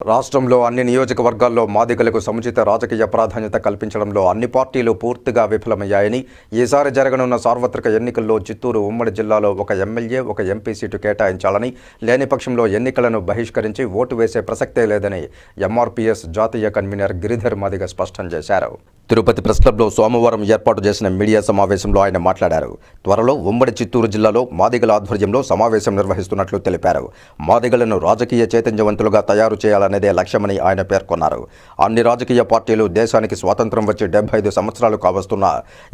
రాష్ట్రంలో అన్ని నియోజకవర్గాల్లో మాదిగలకు సముచిత రాజకీయ ప్రాధాన్యత కల్పించడంలో అన్ని పార్టీలు పూర్తిగా విఫలమయ్యాయని ఈసారి జరగనున్న సార్వత్రిక ఎన్నికల్లో చిత్తూరు ఉమ్మడి జిల్లాలో ఒక ఎమ్మెల్యే ఒక ఎంపీ సీటు కేటాయించాలని లేని పక్షంలో ఎన్నికలను బహిష్కరించి ఓటు వేసే ప్రసక్తే లేదని ఎంఆర్పీఎస్ జాతీయ కన్వీనర్ గిరిధర్ మాదిగ స్పష్టం చేశారు. తిరుపతి ప్రెస్ క్లబ్లో సోమవారం ఏర్పాటు చేసిన మీడియా సమావేశంలో ఆయన మాట్లాడారు. త్వరలో ఉమ్మడి చిత్తూరు జిల్లాలో మాదిగల ఆధ్వర్యంలో సమావేశం నిర్వహిస్తున్నట్లు తెలిపారు. మాదిగలను రాజకీయ చైతన్యవంతులుగా తయారు చేయాలనేదే లక్ష్యమని ఆయన పేర్కొన్నారు. అన్ని రాజకీయ పార్టీలు దేశానికి స్వాతంత్రం వచ్చి డెబ్బై ఐదు సంవత్సరాలు కావస్తున్నా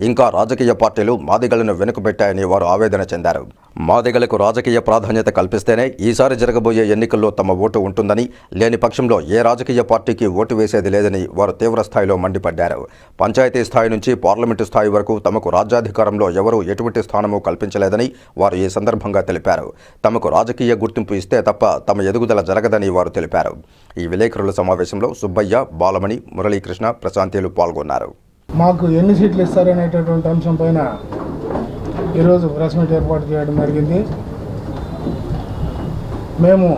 ఇంకా రాజకీయ పార్టీలు మాదిగలను వెనుకబెట్టాయని వారు ఆవేదన చెందారు. మాదిగలకు రాజకీయ ప్రాధాన్యత కల్పిస్తేనే ఈసారి జరగబోయే ఎన్నికల్లో తమ ఓటు ఉంటుందని లేని పక్షంలో ఏ రాజకీయ పార్టీకి ఓటు వేసేది లేదని వారు తీవ్రస్థాయిలో మండిపడ్డారు. పంచాయతీ స్థాయి నుంచి పార్లమెంటు స్థాయి వరకు తమకు రాజ్యాధికారంలో ఎవరూ ఎటువంటి స్థానము కల్పించలేదని వారు ఈ సందర్భంగా తెలిపారు. తమకు రాజకీయ గుర్తింపు ఇస్తే తప్ప తమ ఎదుగుదల జరగదని వారు తెలిపారు. ఈ విలేకరుల సమావేశంలో సుబ్బయ్య బాలమణి మురళీకృష్ణ ప్రశాంతిలు పాల్గొన్నారు. మాకు ఎన్ని సీట్లు ఇస్తారనేటటువంటి అంశం పైన ఈరోజు ప్రెస్ మీట్ ఏర్పాటు చేయడం జరిగింది. మేము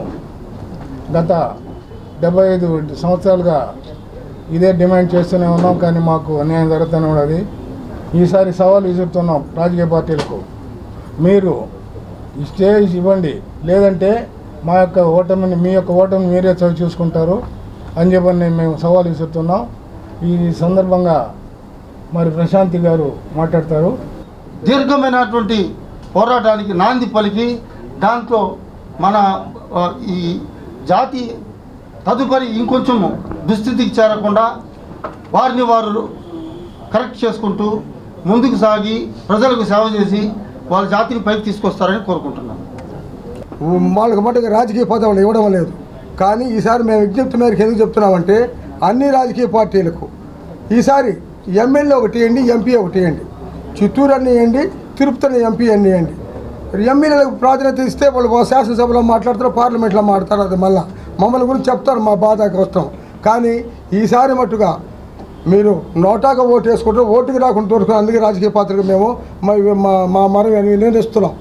గత డెబ్బై ఐదు సంవత్సరాలుగా ఇదే డిమాండ్ చేస్తూనే ఉన్నాం కానీ మాకు అన్యాయం జరుగుతూనే ఉన్నది. ఈసారి సవాల్ విసురుతున్నాం రాజకీయ పార్టీలకు. మీరు స్టేజ్ ఇవ్వండి లేదంటే మా యొక్క ఓటమిని మీ యొక్క ఓటమిని మీరే చవి చూసుకుంటారు అని చెప్పని మేము సవాల్ విసురుతున్నాం. ఈ సందర్భంగా మరి ప్రశాంతి గారు మాట్లాడతారు. దీర్ఘమైనటువంటి పోరాటానికి నాంది పలికి దాంట్లో మన ఈ జాతి తదుపరి ఇంకొంచెం దుస్థితికి చేరకుండా వారిని వారు కరెక్ట్ చేసుకుంటూ ముందుకు సాగి ప్రజలకు సేవ చేసి వాళ్ళ జాతిని పైకి తీసుకొస్తారని కోరుకుంటున్నాను వాళ్ళకి మటుకు రాజకీయ పదవులు ఇవ్వడం లేదు. కానీ ఈసారి మేము విజ్ఞప్తి మేరకు ఎందుకు చెప్తున్నామంటే అన్ని రాజకీయ పార్టీలకు ఈసారి ఎమ్మెల్యే ఒకటి వేయండి ఎంపీ ఒకటి వేయండి. చిత్తూరు అన్ని వేయండి తిరుపతిని ఎంపీ అన్ని వేయండి. ఎమ్మెల్యేలకు ప్రాధాన్యత ఇస్తే వాళ్ళు శాసనసభలో మాట్లాడతారు పార్లమెంట్లో మాట్లాడతారు అది మళ్ళీ మమ్మల్ని గురించి చెప్తారు మా బాధ కష్టం కానీ ఈసారి మట్టుగా మీరు నోటాగా ఓటు వేసుకుంటారు ఓటుకి రాకుండా దొరుకుతుంది అందుకే రాజకీయ పాత్రకు మేము మా మా- మా మనం నిర్ణయిస్తున్నాం